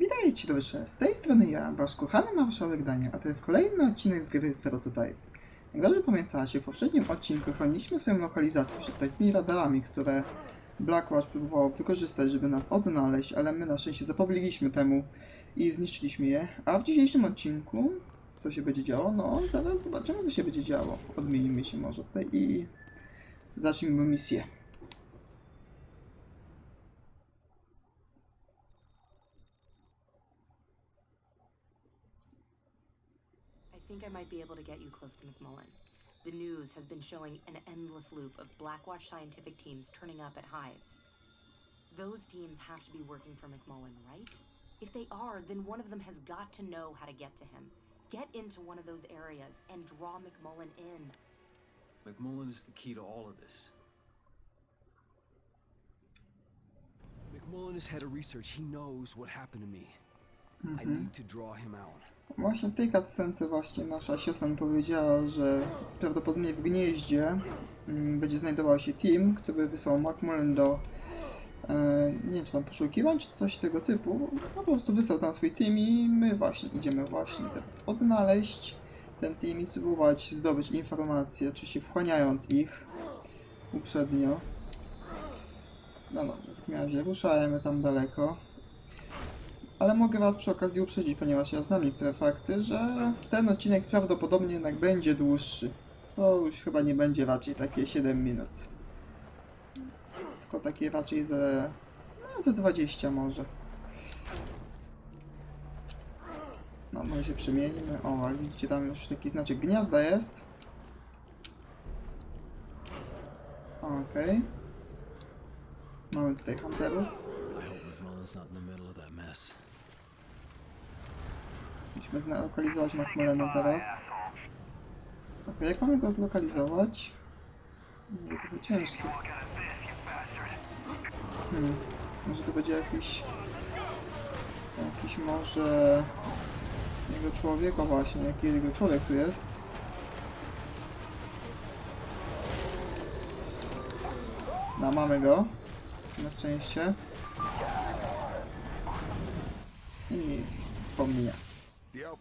Witajcie ci dobrze, z tej strony ja, wasz kochany marszałek Daniel, a to jest kolejny odcinek z gry Prototype. Jak dobrze pamiętacie, w poprzednim odcinku chroniliśmy swoją lokalizację przed takimi radarami, które Blackwatch próbował wykorzystać, żeby nas odnaleźć, ale my na szczęście zapobiegliśmy temu i zniszczyliśmy je. A w dzisiejszym odcinku, co się będzie działo? No, zaraz zobaczymy, co się będzie działo. Odmienimy się może tutaj i zacznijmy misję. Might be able to get you close to McMullen. The news has been showing an endless loop of Blackwatch scientific teams turning up at hives. Those teams have to be working for McMullen, right? If they are, then one of them has got to know how to get to him. Get into one of those areas and draw McMullen in. McMullen is the key to all of this. McMullen is head of research. He knows what happened to me. I mm-hmm. need to draw him out. Właśnie w tej cutscence właśnie nasza siostra mi powiedziała, że prawdopodobnie w gnieździe mm, będzie znajdował się team, który wysłał Macmillan do e, nie wiem czy tam poszukiwań, czy coś tego typu. No po prostu wysłał tam swój team i my właśnie idziemy właśnie teraz odnaleźć ten team i spróbować zdobyć informacje, oczywiście wchłaniając ich uprzednio. No dobrze, w takim razie ruszajmy tam daleko. Ale mogę Was przy okazji uprzedzić, ponieważ ja znam niektóre fakty, że ten odcinek prawdopodobnie jednak będzie dłuższy. To już chyba nie będzie raczej takie 7 minut. Tylko takie raczej ze, no, ze 20 może. No, może się przemienimy. O, jak widzicie, tam już taki znaczek gniazda jest. Okej. Mamy tutaj hunterów. Musimy zlokalizować Macmillana teraz. Ok, jak mamy go zlokalizować? Będzie trochę ciężko. Hmm, może to będzie jakiś... Jakiś może... Jego człowiek, właśnie, jaki jego człowiek tu jest. No, mamy go. Na szczęście. I wspomnienia.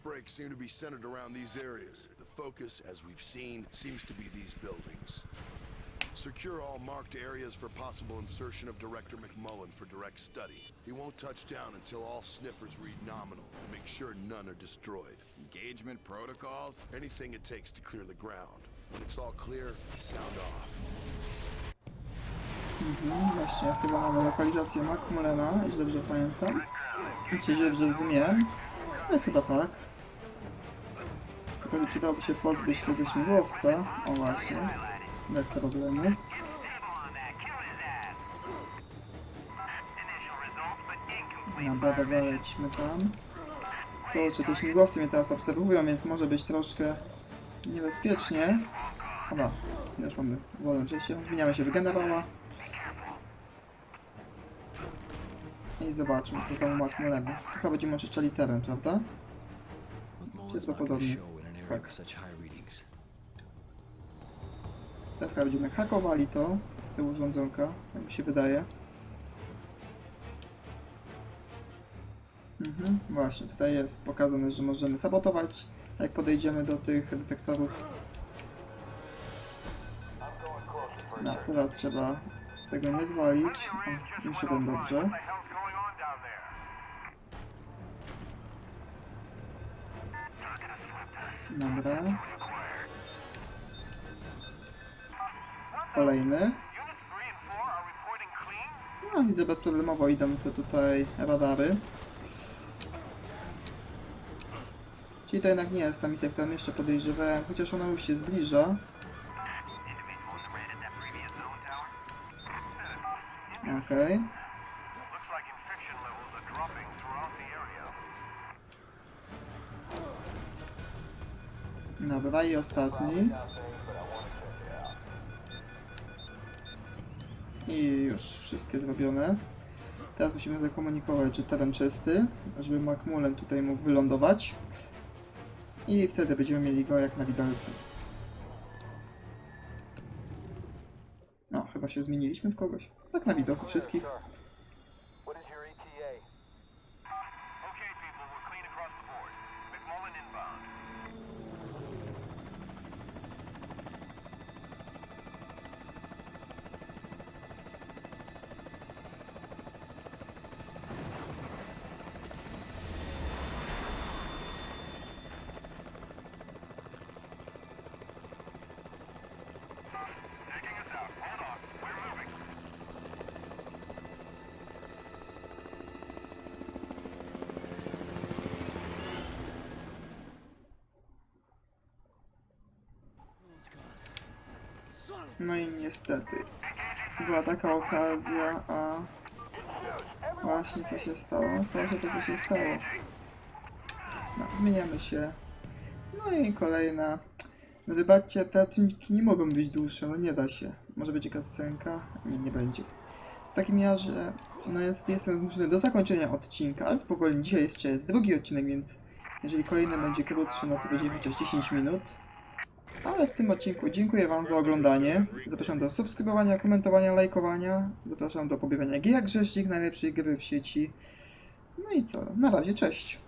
The outbreaks seem to be centered around these areas. The focus, as we've seen, seems to be these buildings. Secure all marked areas for possible insertion of Director McMullen for direct study. He won't touch down until all sniffers read nominal and make sure none are destroyed. Engagement protocols? Anything it takes to clear the ground. When it's all clear, sound off. Mhm, właśnie, chyba mamy lokalizację Macmillana, jeśli dobrze pamiętam. I czy dobrze rozumiem? Ale chyba tak. Tylko przydałoby się pozbyć tego śmigłowca. O właśnie. Bez problemu. Dobra, dobra, lecimy tam. Kurczę, te śmigłowce mnie teraz obserwują, więc może być troszkę niebezpiecznie. Ola, już mamy wolę przejście. Zmieniamy się w generała. I zobaczmy, co tam Macmillana. Tu chyba będziemy oczyszczać literę, prawda? Going to area Tak. Teraz chyba będziemy hakowali to, te urządzonka, jak mi się wydaje. Mhm, właśnie, tutaj jest pokazane, że możemy sabotować, jak podejdziemy do tych detektorów. No, teraz trzeba tego nie zwalić. O, jeden dobrze. Dobra. Kolejny. No, widzę bezproblemowo idą te tutaj radary. Czyli to jednak nie jest ta misja, którą jeszcze podejrzewałem, chociaż ona już się zbliża. The area. Dobra, i ostatni. I już wszystkie zrobione. Teraz musimy zakomunikować, że teren czysty, żeby Macmullen tutaj mógł wylądować. I wtedy będziemy mieli go jak na widelcu. Chyba się zmieniliśmy w kogoś. Tak na widoku wszystkich. No i niestety. Była taka okazja, a... Właśnie co się stało? Stało się to, co się stało. No, zmieniamy się. No i kolejna. No wybaczcie, te odcinki nie mogą być dłuższe, no nie da się. Może będzie kascenka? Nie, nie będzie. W takim razie, no jest, jestem zmuszony do zakończenia odcinka, ale spokojnie, dzisiaj jeszcze jest drugi odcinek, więc jeżeli kolejny będzie krótszy, no to będzie chociaż 10 minut. Ale w tym odcinku dziękuję Wam za oglądanie. Zapraszam do subskrybowania, komentowania, lajkowania. Zapraszam do pobierania gier jak grzesznik najlepszej gry w sieci. No i co? Na razie, cześć.